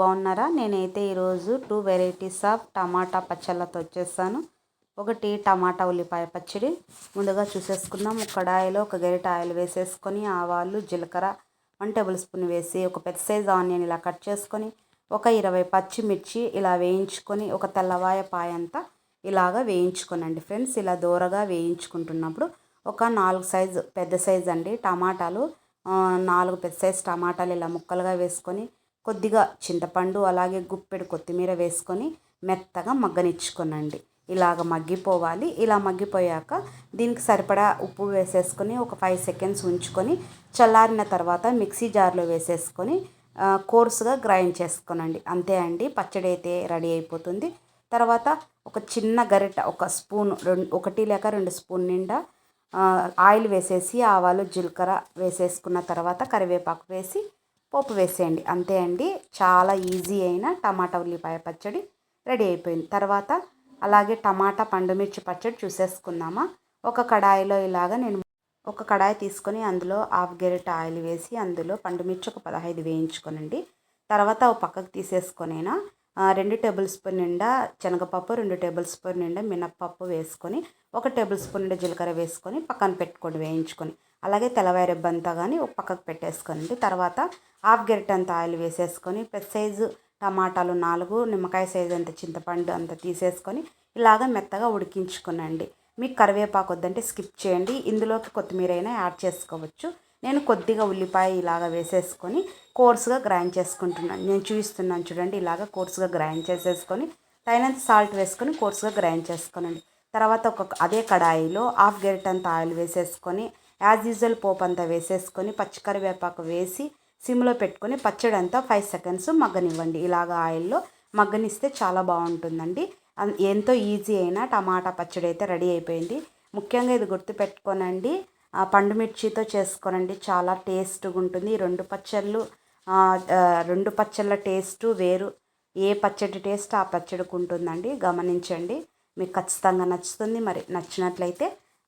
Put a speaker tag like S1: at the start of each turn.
S1: బాగున్నారా? నేనైతే ఈరోజు టూ వెరైటీస్ ఆఫ్ టమాటా పచ్చళ్ళతో వచ్చేసాను. ఒకటి టమాటా ఉల్లిపాయ పచ్చడి. ముందుగా చూసేసుకుందాం. కడాయిలో ఒక గరిట ఆయిల్ వేసేసుకొని ఆవాలు జీలకర్ర వన్ టేబుల్ స్పూన్ వేసి ఒక పెద్ద సైజ్ ఆనియన్ ఇలా కట్ చేసుకొని ఒక ఇరవై పచ్చిమిర్చి ఇలా వేయించుకొని ఒక తెల్లవాయ పాయంతా ఇలాగా వేయించుకోనండి ఫ్రెండ్స్. ఇలా దూరగా వేయించుకుంటున్నప్పుడు ఒక నాలుగు సైజు పెద్ద సైజు అండి టమాటాలు. నాలుగు పెద్ద సైజ్ టమాటాలు ఇలా ముక్కలుగా వేసుకొని కొద్దిగా చింతపండు అలాగే గుప్పెడు కొత్తిమీర వేసుకొని మెత్తగా మగ్గనిచ్చుకోనండి. ఇలాగ మగ్గిపోవాలి. ఇలా మగ్గిపోయాక దీనికి సరిపడా ఉప్పు వేసేసుకొని ఒక ఫైవ్ సెకండ్స్ ఉంచుకొని చల్లారిన తర్వాత మిక్సీ జార్లో వేసేసుకొని కోర్సుగా గ్రైండ్ చేసుకోనండి. అంతే అండి పచ్చడి అయితే రెడీ అయిపోతుంది. తర్వాత ఒక చిన్న గరిట ఒక స్పూన్ రెండు ఒకటి లేక రెండు స్పూన్ నిండా ఆయిల్ వేసేసి ఆవాలు జీలకర్ర వేసేసుకున్న తర్వాత కరివేపాకు వేసి పోపు వేసేయండి. అంతే అండి. చాలా ఈజీ అయిన టమాటా ఉల్లిపాయ పచ్చడి రెడీ అయిపోయింది. తర్వాత అలాగే టమాటా పండుమిర్చి పచ్చడి చూసేసుకుందామా. ఒక కడాయిలో ఇలాగ నేను ఒక కడాయి తీసుకొని అందులో హాఫ్ గెరిట ఆయిల్ వేసి అందులో పండుమిర్చి ఒక పదహైదు వేయించుకోనండి. తర్వాత ఒక పక్కకు తీసేసుకొనైనా రెండు టేబుల్ స్పూన్ నిండా శనగపప్పు రెండు టేబుల్ స్పూన్ నిండా మినప్పప్పు వేసుకొని ఒక టేబుల్ స్పూన్ నిండా జీలకర్ర వేసుకొని పక్కన పెట్టుకొని వేయించుకొని అలాగే తెల్లవారెబ్బంతా కానీ ఒక పక్కకు పెట్టేసుకోనండి. తర్వాత హాఫ్ గెరిట్ అంత ఆయిల్ వేసేసుకొని పెద్ద సైజు టమాటాలు నాలుగు నిమ్మకాయ సైజు అంత చింతపండు అంత తీసేసుకొని ఇలాగ మెత్తగా ఉడికించుకునండి. మీకు కరివేపాకు వద్దంటే స్కిప్ చేయండి. ఇందులోకి కొత్తిమీర అయినా యాడ్ చేసుకోవచ్చు. నేను కొద్దిగా ఉల్లిపాయ ఇలాగ వేసేసుకొని కోర్సుగా గ్రైండ్ చేసుకుంటున్నాను. నేను చూపిస్తున్నాను చూడండి ఇలాగ కోర్సుగా గ్రైండ్ చేసేసుకొని తగినంత సాల్ట్ వేసుకొని కోర్సుగా గ్రైండ్ చేసుకోనండి. తర్వాత ఒక అదే కడాయిలో హాఫ్ గెరిట్ అంత ఆయిల్ వేసేసుకొని యాజ్ యూజువల్ పోపు అంతా వేసేసుకొని పచ్చికరివేపాకు వేసి సిమ్లో పెట్టుకొని పచ్చడి అంతా ఫైవ్ సెకండ్స్ మగ్గనివ్వండి. ఇలాగ ఆయిల్లో మగ్గనిస్తే చాలా బాగుంటుందండి. ఎంతో ఈజీ అయినా టమాటా పచ్చడి అయితే రెడీ అయిపోయింది. ముఖ్యంగా ఇది గుర్తుపెట్టుకోనండి పండుమిర్చితో చేసుకోనండి. చాలా టేస్ట్గా ఉంటుంది. రెండు పచ్చళ్ళు రెండు పచ్చళ్ళ టేస్ట్ వేరు. ఏ పచ్చడి టేస్ట్ ఆ పచ్చడికి ఉంటుందండి గమనించండి. మీకు ఖచ్చితంగా నచ్చుతుంది. మరి నచ్చినట్లయితే